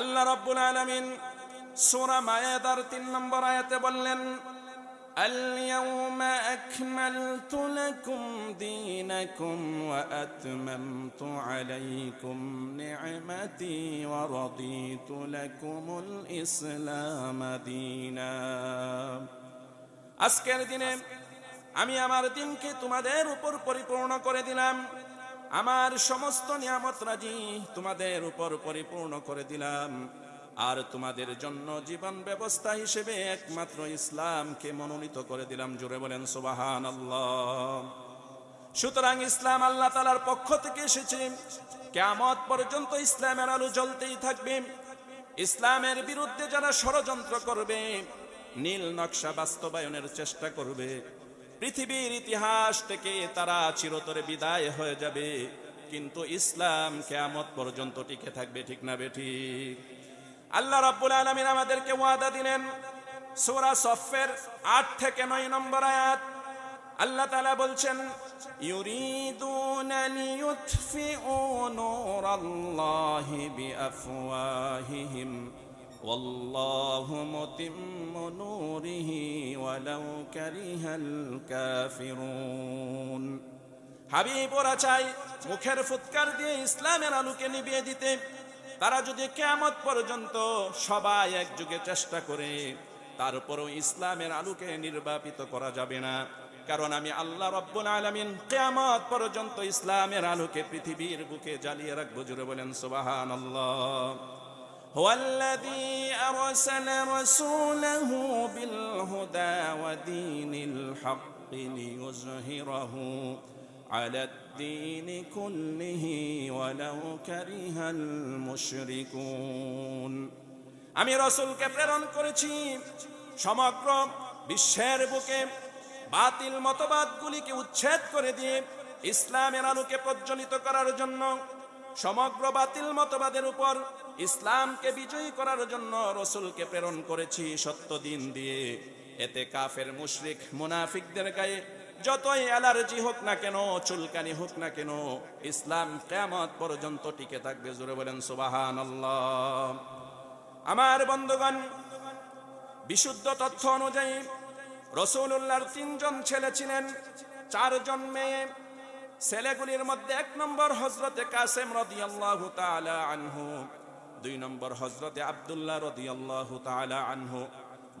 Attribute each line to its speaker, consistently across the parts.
Speaker 1: আল্লাহ রাব্বুল আলামিন সূরা মায়াদার 3 নম্বর আয়াতে বললেন اليوم أكملت لكم دينكم وأتممت عليكم نعمتي ورضيت لكم الإسلام دينا আজকের দিনে আমি আমার দিনকে তোমাদের উপর পরিপূর্ণ করে দিলাম আমার সমস্ত নিয়ামত রাজি তোমাদের উপর পরিপূর্ণ করে দিলাম আর তোমাদের জন্য জীবন ব্যবস্থা হিসেবে একমাত্র ইসলামকে মনোনীত করে দিলাম জুড়ে বলেন সুবাহান আল্লাহ সুতরাং ইসলাম আল্লাহ তালার পক্ষ থেকে এসেছে কেমত পর্যন্ত ইসলামের আলো জ্বলতেই থাকবে ইসলামের বিরুদ্ধে যারা ষড়যন্ত্র করবে নীল নকশা বাস্তবায়নের চেষ্টা করবে পৃথিবীর ইতিহাস থেকে তারা চিরতরে বিদায় হয়ে যাবে কিন্তু ইসলাম কেয়ামত পর্যন্ত টিকে থাকবে ঠিক না বেঠি আল্লাহ রাব্বুল আলামিন আমাদেরকে ওয়াদা দিলেন সূরা সফের 8 থেকে 9 নম্বর আয়াত আল্লাহ তাআলা বলছেন ইউরিদুনা লিইউতফিউ নূরাল্লাহি বিআফওয়াহিহিম والله متم نوره ولو كره الكافرون হাবিব ওরা চাই মুখের ফুৎকার দিয়ে ইসলামের আলোকে নিবিয়ে দিতে তারা যদি কেমত পর্যন্ত সবাই একযুগে চেষ্টা করে তারপরও ইসলামের আলোকে নির্বাপিত করা যাবে না কারণ আমি আল্লাহ রব্বুল আলমিন কেয়ামত পর্যন্ত ইসলামের আলোকে পৃথিবীর বুকে জ্বালিয়ে রাখবো জুড়ে বলেন সুবাহান আল্লাহ هو الذي أرسل رسوله بالهدى ودين الحق ليزهره على الدين كله ولو كره المشركون আমি রসুলকে প্রেরণ করেছি সমগ্র বিশ্বের বুকে বাতিল মতবাদগুলিকে উচ্ছেদ করে দিয়ে ইসলামের আলোকে প্রজ্বলিত করার জন্য সমগ্র বাতিল মতবাদের উপর ইসলামকে বিজয়ী করার জন্য রসুলকে প্রেরণ করেছি সত্য দিন দিয়ে এতে কাফের মুশরিক মুনাফিকদের গায়ে যতই অ্যালার্জি হোক না কেন চুলকানি হোক না কেন ইসলাম কেমত পর্যন্ত টিকে থাকবে জুড়ে বলেন সুবাহান আমার বন্ধুগণ বিশুদ্ধ তথ্য অনুযায়ী রসুল্লাহর তিনজন ছেলে ছিলেন চারজন মেয়ে ছেলেগুলির মধ্যে এক নম্বর হজরতে কাসেম রদিয়াল্লাহ তাআলা আনহু দুই নম্বর হজরতে আবদুল্লাহ রদিয়াল্লাহ তালা আনহু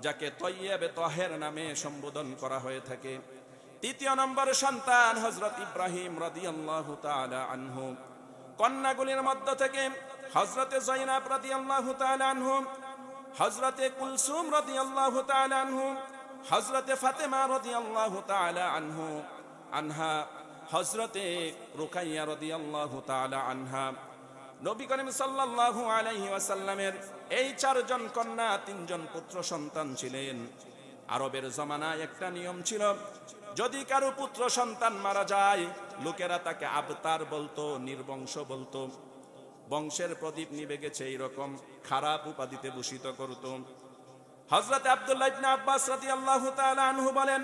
Speaker 1: যাকে তৈয়াবে তহের নামে সম্বোধন করা হয়ে থাকে তৃতীয় নম্বর সন্তান হজরত ইব্রাহিম রদিয়াল্লাহ তালা আনহু কন্যাগুলির মধ্য থেকে হজরতে জৈনাব রদিয়াল্লাহ তালা আনহু হজরতে কুলসুম রদিয়াল্লাহ তালা আনহু হজরতে ফাতেমা রদিয়াল্লাহ তালা আনহু আনহা হজরতে রুকাইয়া রদিয়াল্লাহ তালা আনহা নবী করিম সাল্লাল্লাহু আলাইহি ওয়াসাল্লামের এই চারজন কন্যা তিনজন পুত্র সন্তান ছিলেন আরবের জমানায় একটা নিয়ম ছিল যদি কারো পুত্র সন্তান মারা যায় লোকেরা তাকে আবতার বলতো নির্বংশ বলতো বংশের প্রদীপ নিবে গেছে এইরকম খারাপ উপাধিতে ভূষিত করত হজরত আব্দুল্লাহ ইবনে আব্বাস রাদিয়াল্লাহু তাআলা আনহু বলেন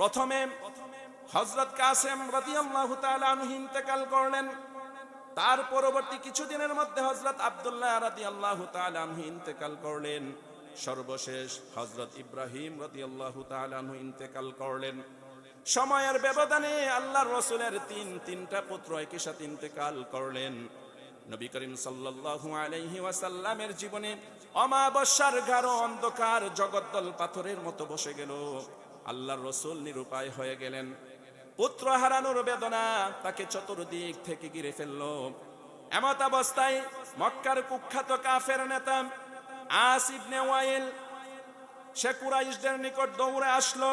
Speaker 1: প্রথমে হজরত কাসেম রাদিয়াল্লাহু তাআলা আনহু ইন্তেকাল করলেন তার পরবর্তী কিছুদিনের মধ্যে হজরত আবদুল্লাহ রাদি আল্লাহ তালু ইন্তেকাল করলেন সর্বশেষ হজরত ইব্রাহিম রাদি আল্লাহ তালু ইন্তেকাল করলেন সময়ের ব্যবধানে আল্লাহ রসুলের তিন তিনটা পুত্র একই সাথে ইন্তেকাল করলেন নবী করিম সাল্লাল্লাহু আলাইহি ওয়াসাল্লামের জীবনে অমাবস্যার গাঢ় অন্ধকার জগদ্দল পাথরের মতো বসে গেল আল্লাহর রসুল নিরুপায় হয়ে গেলেন পুত্র হারানোর বেদনা তাকে চতুর্দিক থেকে গিরে ফেলল এমত অবস্থায় মক্কার কুখ্যাত কাফের নেতাম আসিব নেওয়াইল সে কুরাইশদের নিকট দৌড়ে আসলো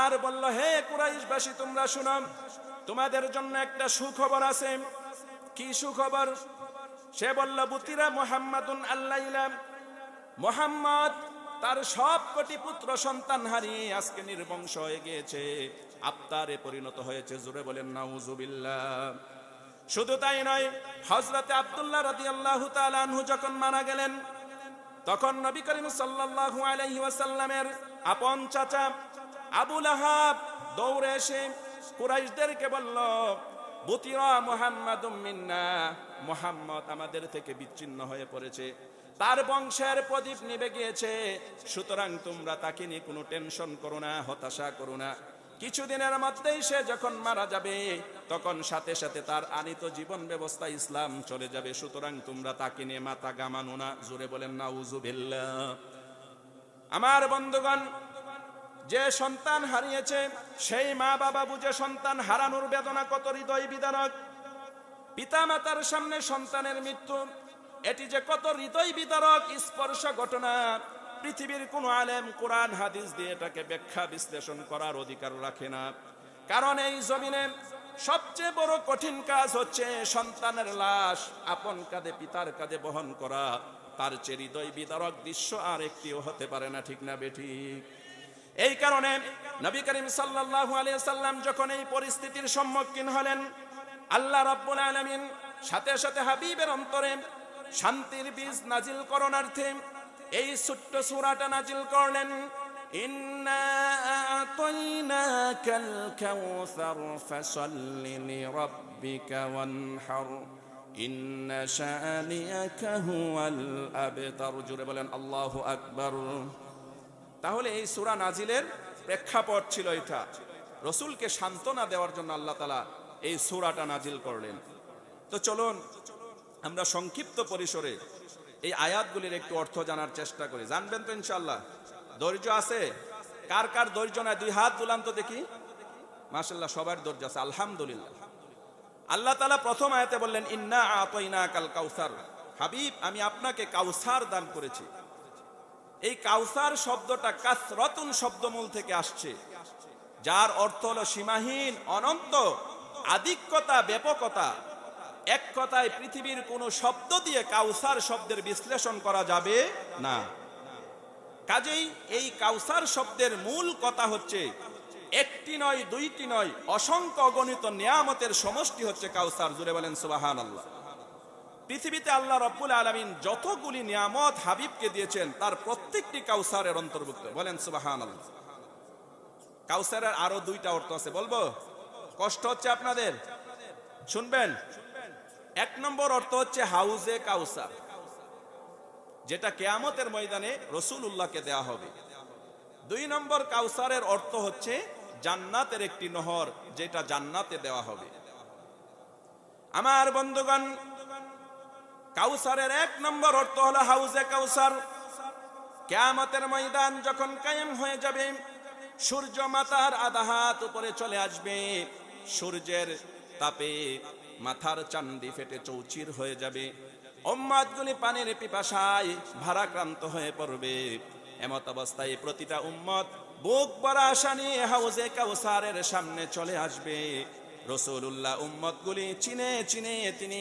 Speaker 1: আর বলল হে কুরাইশবাসী তোমরা শুনাম তোমাদের জন্য একটা সুখবর আছে কি সুখবর সে বলল বুতিরা মোহাম্মদুন আল্লাহ মোহাম্মদ তার সব কটি পুত্র সন্তান হারিয়ে আজকে নির্বংশ হয়ে গিয়েছে আবতারে পরিণত হয়েছে জুড়ে বলেন নাউজুবিল্লা শুধু তাই নয় হজরতে আবদুল্লাহ রাজি আল্লাহ যখন মারা গেলেন তখন নবী করিম সাল্লাহু আলহিমের আপন চাচা আবুল আহাব দৌড়ে এসে কুরাইশদেরকে বলল বুতিরা মোহাম্মদ মিন্না মোহাম্মদ আমাদের থেকে বিচ্ছিন্ন হয়ে পড়েছে তার বংশের প্রদীপ নিবে গিয়েছে সুতরাং তোমরা তাকে নিয়ে কোনো টেনশন করো না হতাশা করো না কিছুদিনের মধ্যেই সে যখন মারা যাবে তখন সাথে সাথে তার আনিত জীবন ব্যবস্থা ইসলাম চলে যাবে সুতরাং তোমরা তাকে নিয়ে মাথা গামানো না জোরে বলেন না উজুবিল্লা আমার বন্ধুগণ যে সন্তান হারিয়েছে সেই মা বাবা বুঝে সন্তান হারানোর বেদনা কত হৃদয় বিদারক পিতা মাতার সামনে সন্তানের মৃত্যু এটি যে কত হৃদয় বিদারক স্পর্শ ঘটনা পৃথিবীর কোন আলেম কোরআন হাদিস দিয়ে এটাকে ব্যাখ্যা বিশ্লেষণ করার অধিকার রাখে না কারণ এই জমিনে সবচেয়ে বড় কঠিন কাজ হচ্ছে সন্তানের লাশ আপন কাঁধে পিতার কাঁধে বহন করা তার চেয়ে হৃদয় বিদারক দৃশ্য আর একটিও হতে পারে না ঠিক না বেঠি এই কারণে নবী করিম সাল্লাল্লাহু আলিয়া সাল্লাম যখন এই পরিস্থিতির সম্মুখীন হলেন আল্লাহ রাব্বুল আলামিন সাথে সাথে হাবিবের অন্তরে শান্তির বীজ নাজিল করণার্থে এই ছোট্ট সুরাটা নাজিল করলেন বলেন তাহলে এই সূরা নাজিলের প্রেক্ষাপট ছিল এটা রসুলকে সান্ত্বনা দেওয়ার জন্য আল্লাহ তালা এই সুরাটা নাজিল করলেন তো চলুন আমরা সংক্ষিপ্ত পরিসরে এই আয়াতগুলির একটু অর্থ জানার চেষ্টা করি জানবেন তো ইনশাল্লাহ ধৈর্য আছে কার কার ধৈর্য নয় দুই হাত তুলাম তো দেখি মাসাল্লাহ সবার ধৈর্য আছে আলহামদুলিল্লাহ আল্লাহ তালা প্রথম আয়াতে বললেন ইন্না আতইনা কাল কাউসার হাবিব আমি আপনাকে কাউসার দান করেছি এই কাউসার শব্দটা কাসরতুন শব্দমূল থেকে আসছে যার অর্থ হলো সীমাহীন অনন্ত আধিক্যতা ব্যাপকতা এক কথায় পৃথিবীর কোন শব্দ দিয়ে কাউসার শব্দের বিশ্লেষণ করা যাবে না কাজেই এই কাউসার শব্দের মূল কথা হচ্ছে একটি নয় দুইটি নয় অসংখ্য অগণিত নিয়ামতের সমষ্টি হচ্ছে কাউসার জুড়ে বলেন সুবাহান আল্লাহ পৃথিবীতে আল্লাহ রব্বুল আলমিন যতগুলি নিয়ামত হাবিবকে দিয়েছেন তার প্রত্যেকটি কাউসারের অন্তর্ভুক্ত বলেন সুবাহান আল্লাহ কাউসারের আরো দুইটা অর্থ আছে বলবো কষ্ট হচ্ছে আপনাদের শুনবেন এক নম্বর অর্থ হচ্ছে হাউজে কাউসার যেটা কেয়ামতের ময়দানে রসুল উল্লাহকে দেয়া হবে দুই নম্বর কাউসারের অর্থ হচ্ছে জান্নাতের একটি নহর যেটা জান্নাতে দেওয়া হবে আমার বন্ধুগণ কাউসারের এক নম্বর অর্থ হলো হাউজে কাউসার কেয়ামতের ময়দান যখন কায়েম হয়ে যাবে সূর্য মাতার আধা হাত উপরে চলে আসবে সূর্যের তাপে মাথার চান্দি ফেটে চৌচির হয়ে যাবে উম্মাদগুলি পানির পিপাসায় ভারাক্রান্ত হয়ে পড়বে এমত অবস্থায় প্রতিটা উম্মত বুক বড় আশা নিয়ে হাউজে কাউসারের সামনে চলে আসবে রসুল্লাহ গুলি চিনে চিনে তিনি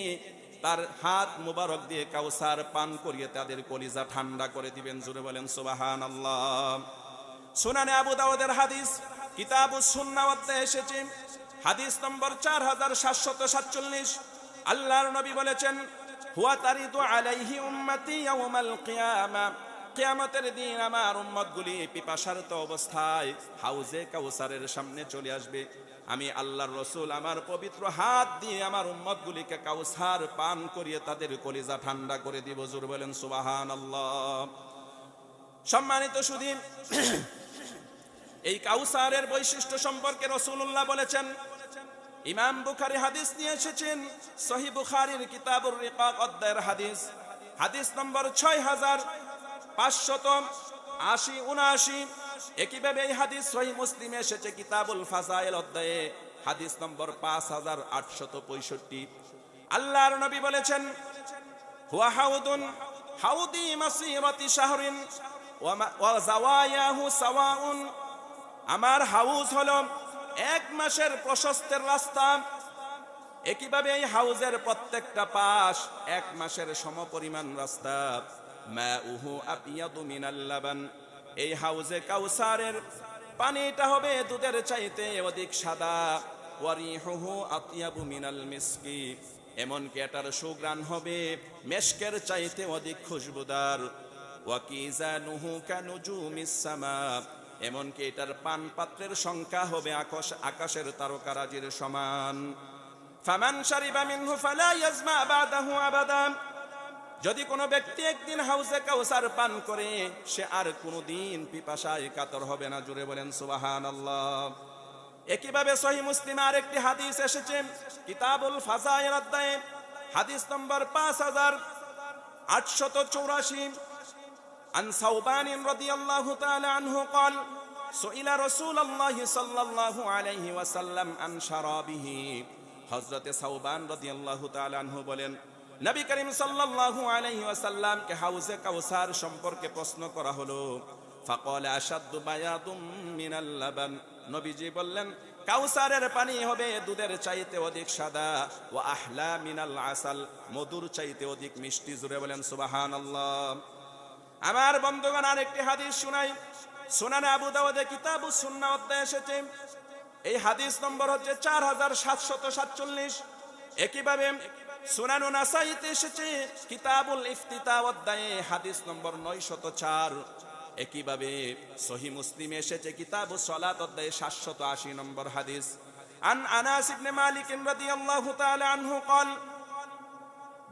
Speaker 1: তার হাত মুবারক দিয়ে কাউসার পান করিয়ে তাদের কলিজা ঠান্ডা করে দিবেন জুড়ে বলেন সুবাহান আল্লাহ সুনানে আবু দাউদের হাদিস কিতাব সুন্না এসেছে হাদিস নম্বর চার হাজার সাতশত সাতচল্লিশ আল্লাহর নবী বলেছেন আলাইহি দিন অবস্থায় হাউজে কাউসারের সামনে চলে আসবে আমি আল্লাহর রসুল আমার পবিত্র হাত দিয়ে আমার কাউসার পান করিয়ে তাদের কলিজা ঠান্ডা করে দিব জোর বলেন সুবাহান সম্মানিত সুদিন এই কাউসারের বৈশিষ্ট্য সম্পর্কে রসুল্লাহ বলেছেন ইমাম বুখারি হাদিস নিয়ে এসেছেন সহি বুখারির কিতাবুর রিকাক অধ্যায়ের হাদিস হাদিস নম্বর ছয় হাজার পাঁচশত আশি উনআশি একইভাবে এই হাদিস সহি মুসলিমে এসেছে কিতাবুল ফাজাইল অধ্যায়ে হাদিস নম্বর পাঁচ হাজার আটশত পঁয়ষট্টি আল্লাহর নবী বলেছেন হুয়া হাউদুন হাউদি মাসিরতি শাহরিন ওয়া জাওয়ায়াহু সাওয়াউন আমার হাউজ হলো এক মাসের প্রশস্তের রাস্তা একইভাবে এই হাউজের প্রত্যেকটা পাশ এক মাসের সমপরিমাণ রাস্তা মা উহু আপিয়াদু মিনাল লাবান এই হাউজে কাউসারের পানিটা হবে দুধের চাইতে অধিক সাদা ওয়ারিহুহু আতিয়াবু মিনাল মিসকি এমনকি এটার সুগ্রাণ হবে মেশকের চাইতে অধিক খুশবুদার ওয়াকিজানুহু কানুজুমিস সামা এমনকি এটার পানপাত্রের সংখ্যা হবে আকাশ আকাশের তারকারাজির সমান ফামান শারিবা মিনহু ফালা ইয়াজমা বাদাহু আবাদা যদি কোনো ব্যক্তি একদিন হাউসে কাউসার পান করে সে আর কোনো দিন পিপাসায় কাতর হবে না জুড়ে বলেন সুবাহান আল্লাহ একইভাবে সহি মুসলিম আর একটি হাদিস এসেছে কিতাবুল ফাজায়ের অধ্যায়ে হাদিস নম্বর পাঁচ হাজার আটশত চৌরাশি عن ثوبان رضي الله تعالى عنه قال سئل رسول الله صلى الله عليه وسلم عن شرابه হজরত সাউবান রাদিয়াল্লাহু তাআলা আনহু বলেন নবী করিম সাল্লাল্লাহু আলাইহি কে হাউজে কাউসার সম্পর্কে প্রশ্ন করা হলো ফাকাল আশাদ্দু বায়াদুম মিনাল লাবান নবীজি বললেন কাউসারের পানি হবে দুধের চাইতে অধিক সাদা ও আহলা মিনাল আসাল মধুর চাইতে অধিক মিষ্টি জুড়ে বলেন সুবহানাল্লাহ আমার বন্ধুগণ আর একটি হাদিস শুনাই সোনান আবু দাওয়াদে কিতাব সুন্না অধ্যায় এসেছে এই হাদিস নম্বর হচ্ছে চার হাজার সাতশত সাতচল্লিশ একইভাবে সুনানু নাসাইতে এসেছে কিতাবুল ইফতিতা অধ্যায়ে হাদিস নম্বর নয়শত চার একইভাবে সহি মুসলিমে এসেছে কিতাব সলাত অধ্যায়ে সাতশত আশি নম্বর হাদিস আন আনাস ইবনে মালিক রাদিয়াল্লাহু তাআলা আনহু কল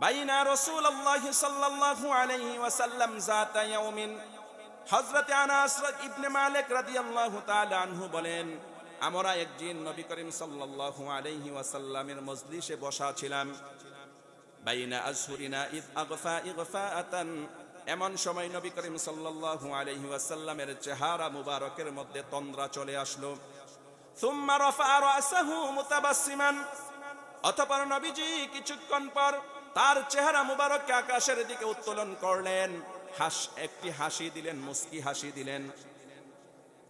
Speaker 1: বাইনা রসুল আল্লাহ সাল্লাল্লাহু আলাইহি ওয়াসাল্লাম যাতা ইয়াউমিন হযরত আনাস ইবনে মালিক রাদিয়াল্লাহু তাআলা আনহু বলেন আমরা একদিন নবী করিম সাল্লাল্লাহু আলাইহি ওয়াসাল্লামের মজলিসে বসা ছিলাম বাইনা আজহুরিনা ইদ আগফা ইগফাআতান এমন সময় নবী করিম সাল্লাল্লাহু আলাইহি ওয়াসাল্লামের চেহারা মুবারকের মধ্যে তন্দ্রা চলে আসলো সুম্মা রাফা রাসাহু মুতাবাসসিমান অতঃপর নবীজি কিছুক্ষণ পর তার চেহারা মুবারককে আকাশের দিকে উত্তোলন করলেন হাস একটি হাসি দিলেন মুস্কি হাসি দিলেন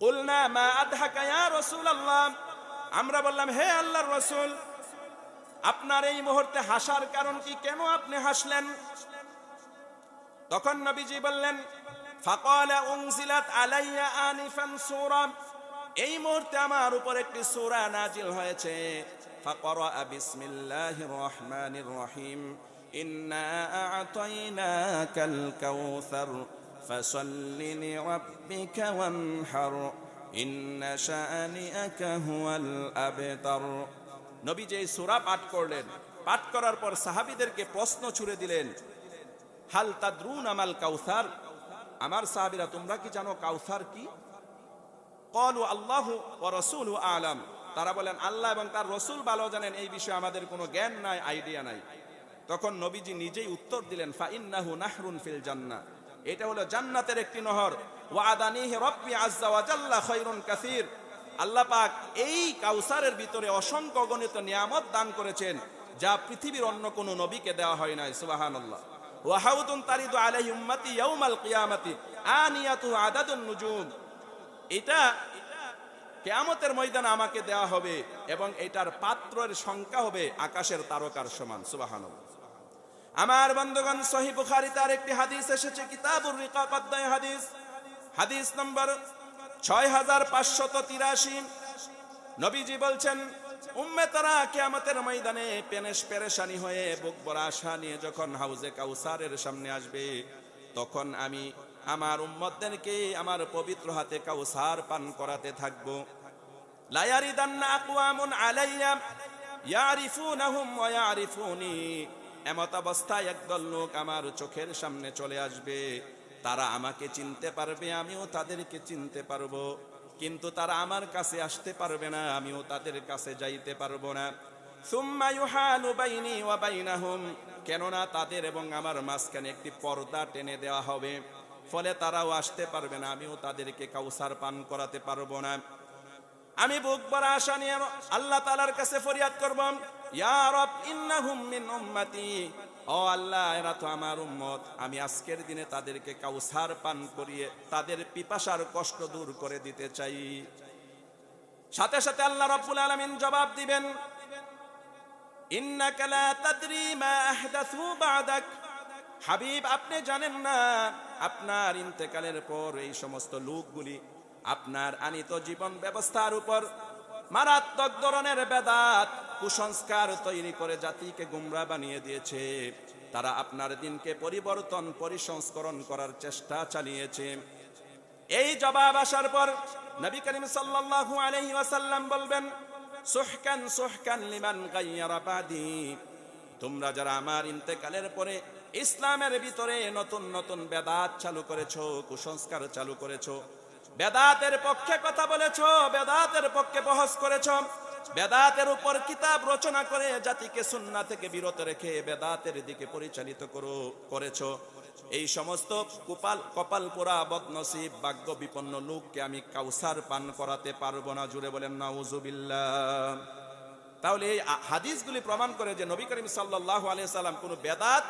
Speaker 1: কুলনা মা আধাকা ইয়া রাসূলুল্লাহ আমরা বললাম হে আল্লাহর রাসূল আপনার এই মুহূর্তে হাসার কারণ কি কেন আপনি হাসলেন তখন নবীজি বললেন ফাকালা উনজিলাত আলাইয়া আনিফান সূরা এই মুহূর্তে আমার উপর একটি সূরা নাজিল হয়েছে ফাকরা বিসমিল্লাহির রহমানির রহিম إنا أعطيناك الكوثر فصل لربك وانحر إن شأنئك هو الأبتر নবী যে সুরা পাঠ করলেন পাঠ করার পর সাহাবিদেরকে প্রশ্ন ছুড়ে দিলেন হাল তাদ্রুন আমাল কাউসার আমার সাহাবিরা তোমরা কি জানো কাউসার কি کی আল্লাহ الله রসুল أعلم তারা বলেন আল্লাহ এবং তার রসুল ভালো জানেন এই বিষয়ে আমাদের কোনো জ্ঞান নাই আইডিয়া নাই তখন নবীজি নিজেই উত্তর দিলেন ফাইন্নাহু নাহরুন ফিল জান্না এটা হলো জান্নাতের একটি নহর ওয়াদানিহি রব্বি আযজা ওয়া জাল্লা খায়রুন কাসীর আল্লাহ পাক এই কাউসারের ভিতরে অসংখ্য গণিত নিয়ামত দান করেছেন যা পৃথিবীর অন্য কোনো নবীকে দেওয়া হয় নাই সুবহানাল্লাহ ওয়া হাউদুন তারিদু আলাইহি উম্মতি ইয়াউমাল কিয়ামাতি আনিয়াতু আদাদুন নুজুম এটা কেয়ামতের ময়দানে আমাকে দেওয়া হবে এবং এটার পাত্রের সংখ্যা হবে আকাশের তারকার সমান সুবহানাল্লাহ আমার বন্ধগণ সহি বুখারি তার একটি হাদিস এসেছে কিতাবুর রিকাব হাদিস হাদিস নম্বর ছয় হাজার পাঁচশত তিরাশি নবীজি বলছেন উম্মে তারা কেয়ামতের ময়দানে পেনেশ পেরেশানি হয়ে বুক বড় নিয়ে যখন হাউজে কাউসারের সামনে আসবে তখন আমি আমার উম্মদদেরকে আমার পবিত্র হাতে কাউসার পান করাতে থাকবো লায়ারি দান্না আকওয়ামুন আলাইয়া ইয়ারিফুনাহুম ওয়া ইয়ারিফুনি এমত অবস্থায় একদল লোক আমার চোখের সামনে চলে আসবে তারা আমাকে চিনতে পারবে আমিও তাদেরকে চিনতে পারবো কিন্তু তারা আমার কাছে আসতে পারবে না আমিও তাদের কাছে যাইতে পারব না কেননা তাদের এবং আমার মাঝখানে একটি পর্দা টেনে দেওয়া হবে ফলে তারাও আসতে পারবে না আমিও তাদেরকে কাউসার পান করাতে পারবো না আমি বুক বড় আশা নিয়ে আল্লাহ তালার কাছে ফরিয়াদ করবো আমি আজকের দিনে তাদেরকে কাউসার পান করিয়ে তাদের পিপাসার কষ্ট দূর করে দিতে চাই সাথে সাথে আল্লাহ জবাব দিবেন হাবিব আপনি জানেন না আপনার ইন্তেকালের পর এই সমস্ত লোকগুলি আপনার আনিত জীবন ব্যবস্থার উপর মারাত্মক ধরনের বেদাত কুসংস্কার তৈরি করে জাতিকে গুমরা বানিয়ে দিয়েছে তারা আপনার দিনকে পরিবর্তন পরিসংস্করণ করার চেষ্টা চালিয়েছে এই জবাব আসার পর নবী করিম সাল্লাল্লাহু আলাইহি ওয়াসাল্লাম বলবেন সুহকান সুহকান লিমান গায়্যারা বাদি তোমরা যারা আমার ইন্তেকালের পরে ইসলামের ভিতরে নতুন নতুন বেদাত চালু করেছো কুসংস্কার চালু করেছো বেদাতের পক্ষে কথা বলেছো বেদাতের পক্ষে বহস করেছো বেদাতের উপর কিতাব রচনা করে জাতিকে সুন্না থেকে বিরত রেখে বেদাতের দিকে পরিচালিত করেছ এই সমস্ত কপাল কপাল পোড়া বদনসিব ভাগ্য বিপন্ন লোককে আমি কাউসার পান করাতে পারবো না জুড়ে বলেন নাউজুবিল্লা তাহলে এই হাদিসগুলি প্রমাণ করে যে নবী করিম সাল্লাহ আলিয়া সাল্লাম কোনো বেদাত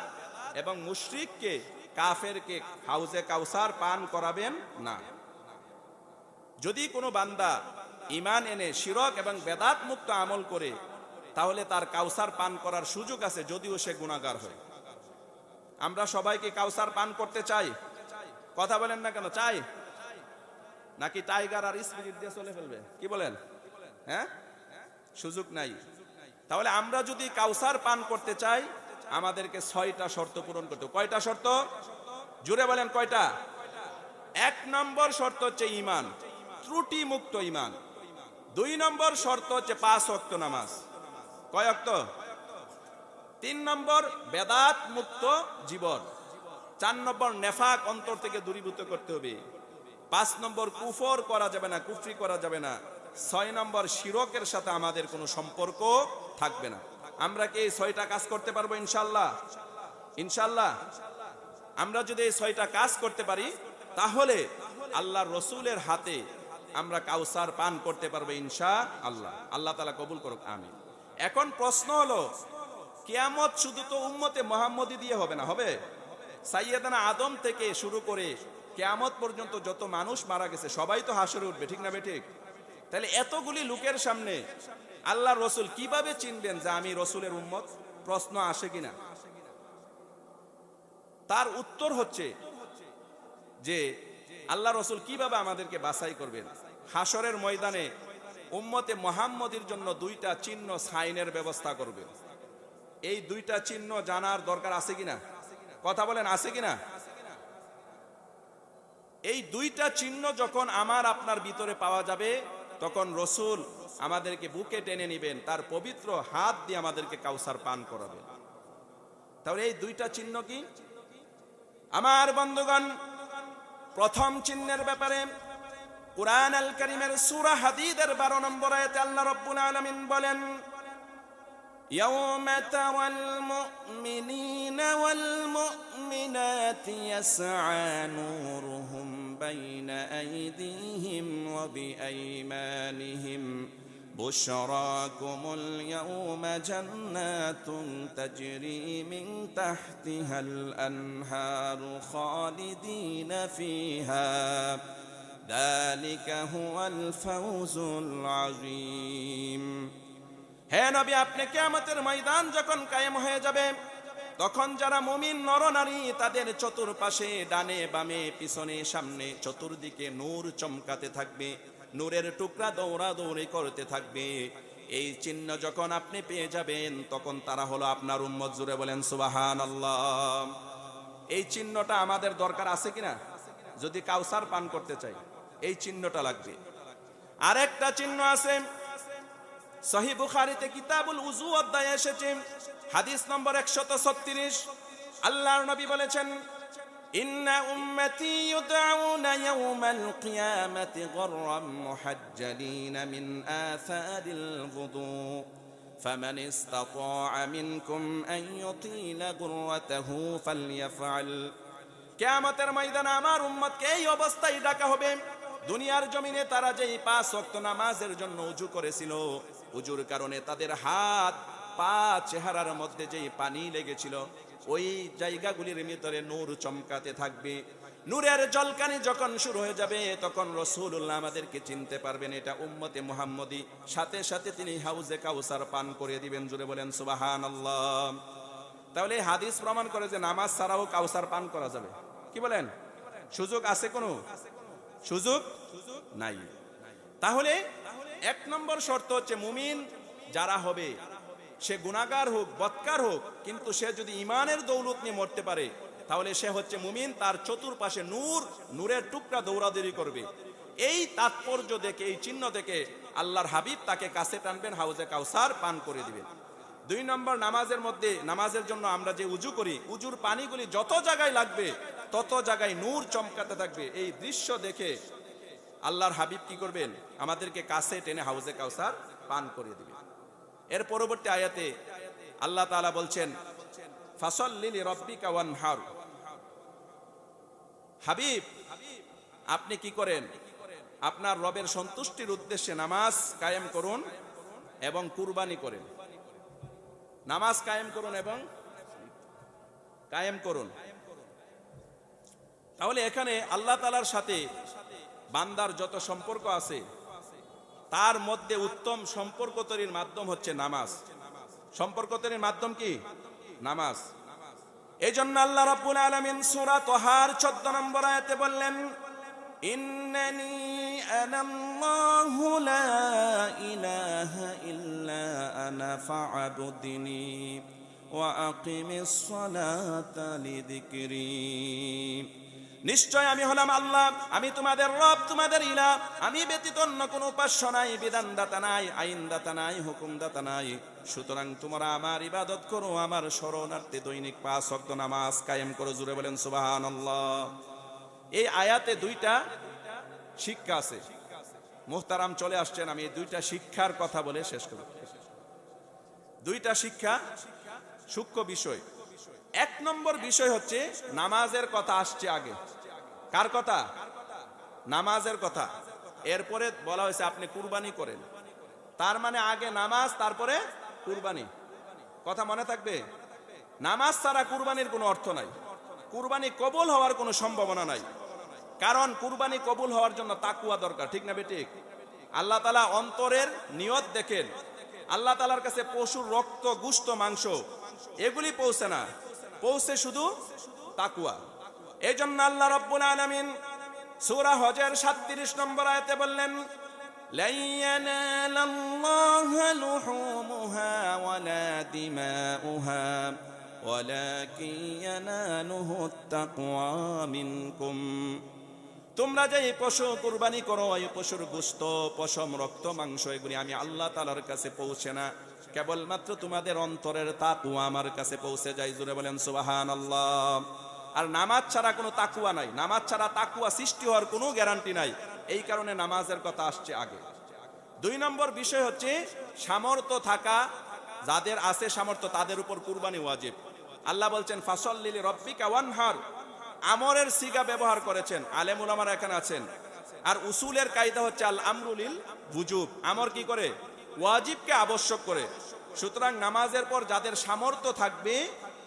Speaker 1: এবং মুশরিককে কাফেরকে হাউজে কাউসার পান করাবেন না যদি কোনো বান্দা ইমান এনে শিরক এবং বেদাত মুক্ত আমল করে তাহলে তার কাউসার পান করার সুযোগ আছে যদিও সে গুণাগার হয় আমরা সবাইকে কাউসার পান করতে চাই কথা বলেন না কেন চাই নাকি টাইগার আর স্পিরিট দিয়ে চলে ফেলবে কি বলেন হ্যাঁ সুযোগ নাই তাহলে আমরা যদি কাউসার পান করতে চাই আমাদেরকে ছয়টা শর্ত পূরণ করতে কয়টা শর্ত জুড়ে বলেন কয়টা এক নম্বর শর্ত হচ্ছে ইমান ত্রুটি মুক্ত ইমান দুই নম্বর শর্ত হচ্ছে পাঁচ অক্ত নামাজ কয় অক্ত তিন নম্বর বেদাত মুক্ত জীবন চার নম্বর নেফাক অন্তর থেকে দূরীভূত করতে হবে পাঁচ নম্বর কুফর করা যাবে না কুফরি করা যাবে না ছয় নম্বর শিরকের সাথে আমাদের কোনো সম্পর্ক থাকবে না আমরা কি এই ছয়টা কাজ করতে পারবো ইনশাল্লাহ ইনশাল্লাহ আমরা যদি এই ছয়টা কাজ করতে পারি তাহলে আল্লাহ রসুলের হাতে আমরা কাউসার পান করতে পারবো ইনশা আল্লাহ আল্লাহ তালা কবুল করুক আমি এখন প্রশ্ন হলো কেয়ামত শুধু তো উম্মতে মোহাম্মদি দিয়ে হবে না হবে সাইয়েদানা আদম থেকে শুরু করে কেয়ামত পর্যন্ত যত মানুষ মারা গেছে সবাই তো হাসরে উঠবে ঠিক না বেঠিক তাহলে এতগুলি লোকের সামনে আল্লাহ রসুল কিভাবে চিনবেন যে আমি রসুলের উম্মত প্রশ্ন আসে কিনা তার উত্তর হচ্ছে যে আল্লাহ রসুল কিভাবে আমাদেরকে বাছাই করবেন হাসরের ময়দানে উম্মতে মোহাম্মদের জন্য দুইটা চিহ্ন সাইনের ব্যবস্থা করবে এই দুইটা চিহ্ন জানার দরকার আছে কিনা কথা বলেন আছে কিনা এই দুইটা চিহ্ন যখন আমার আপনার ভিতরে পাওয়া যাবে তখন রসুল আমাদেরকে বুকে টেনে নিবেন তার পবিত্র হাত দিয়ে আমাদেরকে কাউসার পান করাবেন তাহলে এই দুইটা চিহ্ন কি আমার বন্ধুগণ প্রথম চিহ্নের ব্যাপারে قرآن الكريم سورة حديد بارون বারো الله رب العالمين بلن يوم ترى المؤمنين والمؤمنات يسعى نورهم بين أيديهم وبأيمانهم بشراكم اليوم جنات تجري من تحتها الأنهار خالدين فيها ذلك هو الفوز العظيم হে নবী আপনি কিয়ামতের ময়দান যখন কায়েম হয়ে যাবে তখন যারা মুমিন নরনারী তাদের চতুর্পাশে ডানে বামে পিছনে সামনে চতুর্দিকে নূর চমকাতে থাকবে নূরের টুকরা দৌড়া দৌড়ি করতে থাকবে এই চিহ্ন যখন আপনি পেয়ে যাবেন তখন তারা হলো আপনার উম্মত জুড়ে বলেন সুবাহান আল্লাহ এই চিহ্নটা আমাদের দরকার আছে কিনা যদি কাউসার পান করতে চাই এই চিহ্নটা লাগবে আর একটা চিহ্ন আছে সহি বুখারিতে কিতাবুল উজু অধ্যায় এসেছে হাদিস নম্বর একশত ছত্রিশ আল্লাহর নবী বলেছেন কেমতের ময়দান আমার উম্মত কে এই অবস্থায় ডাকা হবে দুনিয়ার জমিনে তারা যেই পাঁচ অক্ত নামাজের জন্য উজু করেছিল উজুর কারণে তাদের হাত পা চেহারার মধ্যে যেই পানি লেগেছিল ওই জায়গাগুলির ভিতরে নূর চমকাতে থাকবে নূরের জলকানি যখন শুরু হয়ে যাবে তখন রসুল্লাহ আমাদেরকে চিনতে পারবেন এটা উম্মতে মুহাম্মদী সাথে সাথে তিনি হাউজে কাউসার পান করে দিবেন জুড়ে বলেন সুবাহান আল্লাহ তাহলে হাদিস প্রমাণ করে যে নামাজ ছাড়াও কাউসার পান করা যাবে কি বলেন সুযোগ আছে কোনো সুযোগ নাই তাহলে এক নম্বর শর্ত হচ্ছে মুমিন যারা হবে সে গুণাগার হোক বৎকার হোক কিন্তু সে যদি ইমানের দৌলত নিয়ে মরতে পারে তাহলে সে হচ্ছে মুমিন তার চতুর্পাশে নূর নূরের টুকরা দৌড়াদৌড়ি করবে এই তাৎপর্য দেখে এই চিহ্ন দেখে আল্লাহর হাবিব তাকে কাছে টানবেন হাউজে কাউসার পান করে দিবেন দুই নম্বর নামাজের মধ্যে নামাজের জন্য আমরা যে উজু করি উজুর পানিগুলি যত জায়গায় লাগবে তত জায়গায় নূর চমকাতে থাকবে এই দৃশ্য দেখে আল্লাহর হাবিব কি করবেন আমাদেরকে কাছে টেনে হাউজে কাউসার পান করে দিবেন এর পরবর্তী আয়াতে আল্লাহ তালা বলছেন ফসল হার হাবিব আপনি কি করেন আপনার রবের সন্তুষ্টির উদ্দেশ্যে নামাজ কায়েম করুন এবং কুরবানি করেন নামাজ কায়েম করুন এবং কায়েম করুন তাহলে এখানে আল্লাহ তালার সাথে বান্দার যত সম্পর্ক আছে তার মধ্যে উত্তম সম্পর্ক তৈরির মাধ্যম হচ্ছে নামাজ সম্পর্ক তৈরির মাধ্যম কি নামাজ এই জন্য আল্লাহ রাবুল আলমিন সুরা তোহার চোদ্দ নম্বর আয়াতে বললেন ইন্নানি নিশ্চয় আমি হলাম আল্লাহ আমি তোমাদের রব তোমাদের ইলা আমি ব্যতীত অন্য কোনো উপাস্য নাই বিধানদাতা নাই আইনদাতা নাই হুকুমদাতা নাই সুতরাং তোমরা আমার ইবাদত করো আমার শরণার্থী দৈনিক পাঁচ অক্ত নামাজ কায়েম করো জুড়ে বলেন সুবাহান এই আয়াতে দুইটা শিক্ষা আছে মোহতারাম চলে আসছেন আমি দুইটা শিক্ষার কথা বলে শেষ করব দুইটা শিক্ষা সূক্ষ্ম বিষয় এক নম্বর বিষয় হচ্ছে নামাজের কথা আসছে আগে কার কথা নামাজের কথা এরপরে বলা হয়েছে আপনি কুরবানি করেন তার মানে আগে নামাজ তারপরে কুরবানি কথা মনে থাকবে নামাজ ছাড়া কুরবানির কোনো অর্থ নাই কুরবানি কবুল হওয়ার কোনো সম্ভাবনা নাই কারণ কুরবানি কবুল হওয়ার জন্য তাকুয়া দরকার ঠিক না বেঠিক আল্লাহ তালা অন্তরের নিয়ত দেখেন আল্লাহ তালার কাছে পশুর রক্ত গুষ্ট মাংস এগুলি পৌঁছে না পৌঁছে শুধু তাকুয়া এই জন্য আল্লাহ রব্বুল আলমিন সুরা হজের সাতত্রিশ নম্বর আয়তে বললেন তোমরা যে পশু কুরবানি করো এই পশুর গুস্ত পশম রক্ত মাংস এগুলি আমি আল্লাহ তালার কাছে পৌঁছে না কেবলমাত্র তোমাদের অন্তরের তাকুয়া আমার কাছে পৌঁছে যায় জুড়ে বলেন সুবাহান আল্লাহ আর নামাজ ছাড়া কোনো তাকুয়া নাই নামাজ ছাড়া তাকুয়া সৃষ্টি হওয়ার কোনো গ্যারান্টি নাই এই কারণে নামাজের কথা আসছে আগে দুই নম্বর বিষয় হচ্ছে সামর্থ্য থাকা যাদের আছে সামর্থ্য তাদের উপর কুরবানি ওয়াজিব আল্লাহ বলছেন ফাসল্লিলি রব্বিকা ওয়ানহার আমরের সিগা ব্যবহার করেছেন আলেমুল আমার এখানে আছেন আর উসুলের কায়দা হচ্ছে আল আমরুলিল বুজুব আমর কি করে ওয়াজিবকে আবশ্যক করে সুতরাং নামাজের পর যাদের সামর্থ্য থাকবে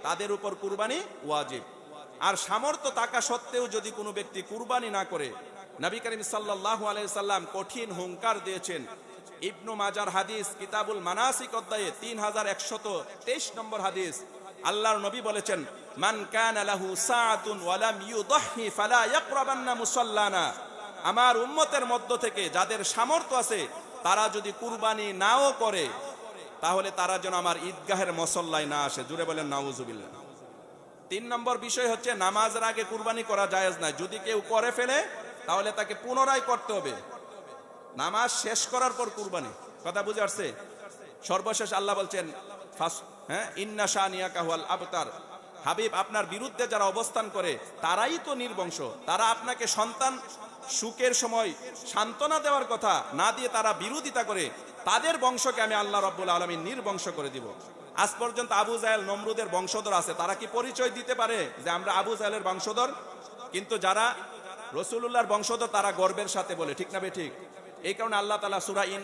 Speaker 1: তাদের উপর কুরবানি ওয়াজিব আর সামর্থ্য থাকা সত্ত্বেও যদি কোনো ব্যক্তি কুরবানি না করে নবী করিম সাল্লাহু আলাইসাল্লাম কঠিন হুঙ্কার দিয়েছেন ইবনু মাজার হাদিস কিতাবুল মানাসিক অধ্যায়ে তিন হাজার একশত তেইশ নম্বর হাদিস আল্লাহর নবী বলেছেন মান কান আলাহু সাআতুন লাম ইউদহি ফালা ইয়াকরাবান্না মুসাল্লানা আমার উম্মতের মধ্য থেকে যাদের সামর্থ্য আছে তারা যদি কুরবানি নাও করে তাহলে তারা যেন আমার ঈদগাহের মসল্লায় না আসে জুড়ে বলেন নাউজুবিল্লা তিন নম্বর বিষয় হচ্ছে নামাজের আগে কুরবানি করা জায়েজ নাই যদি কেউ করে ফেলে তাহলে তাকে পুনরায় করতে হবে নামাজ শেষ করার পর কুরবানি কথা বুঝে আসছে সর্বশেষ আল্লাহ বলছেন হ্যাঁ ইন্না শাহ নিয়া কাহওয়াল আবতার হাবিব আপনার বিরুদ্ধে যারা অবস্থান করে তারাই তো নির্বংশ তারা আপনাকে সন্তান সুখের সময় সান্ত্বনা দেওয়ার কথা না দিয়ে তারা বিরোধিতা করে তাদের বংশকে আমি আল্লাহ রব্বুল আলমী নির্বংশ করে দিব আজ পর্যন্ত আবু জাহেল নমরুদের বংশধর আছে তারা কি পরিচয় দিতে পারে যে আমরা আবু জাহেলের বংশধর কিন্তু যারা রসুল্লাহর বংশধর তারা গর্বের সাথে বলে ঠিক না বে ঠিক এই কারণে আল্লাহ তালা সুরা ইন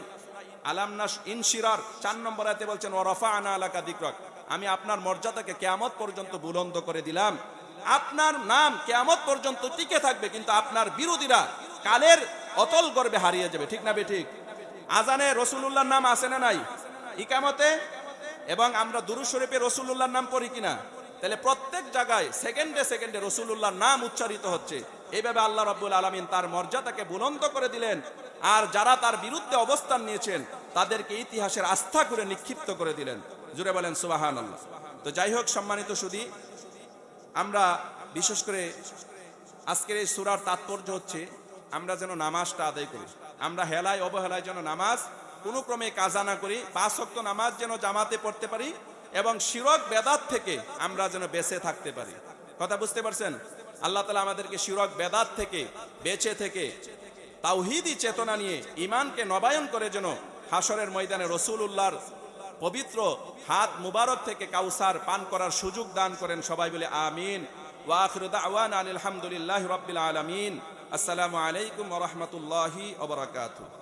Speaker 1: আলামনাস ইনশিরার চার নম্বর হাতে বলছেন ওরফা আনা আলাকা দিক্রক আমি আপনার মর্যাদাকে কেয়ামত পর্যন্ত বুলন্দ করে দিলাম আপনার নাম কেয়ামত পর্যন্ত টিকে থাকবে কিন্তু আপনার বিরোধীরা কালের অতল গর্বে হারিয়ে যাবে ঠিক না বে ঠিক আজানে রসুল্লাহর নাম আসে না নাই ইকামতে এবং আমরা দুরু শরীফে রসুল্লাহর নাম করি কিনা তাহলে প্রত্যেক জায়গায় সেকেন্ডে সেকেন্ডে রসুল্লাহর নাম উচ্চারিত হচ্ছে এইভাবে আল্লাহ রাব্বুল আলমিন তার মর্যাদাকে বুলন্দ করে দিলেন আর যারা তার বিরুদ্ধে অবস্থান নিয়েছেন তাদেরকে ইতিহাসের আস্থা করে নিক্ষিপ্ত করে দিলেন জুড়ে বলেন সুবাহান আল্লাহ তো যাই হোক সম্মানিত সুদী আমরা বিশেষ করে আজকের এই সুরার তাৎপর্য হচ্ছে আমরা যেন নামাজটা আদায় করি আমরা হেলায় অবহেলায় যেন নামাজ কোনো ক্রমে কাজা না করি পাঁচ শক্ত নামাজ যেন জামাতে পড়তে পারি এবং শিরক বেদাত থেকে আমরা যেন বেঁচে থাকতে পারি কথা বুঝতে পারছেন আল্লাহ তালা আমাদেরকে শিরক বেদাত থেকে বেঁচে থেকে তাওহিদি চেতনা নিয়ে ইমানকে নবায়ন করে যেন হাসরের ময়দানে রসুল উল্লাহর পবিত্র হাত মুবারক থেকে কাউসার পান করার সুযোগ দান করেন সবাই বলে আমিন আলহামদুলিল্লাহ রবিল আলমিন আসসালামু আলাইকুম রহমতুল্লাহ অবরাকাতু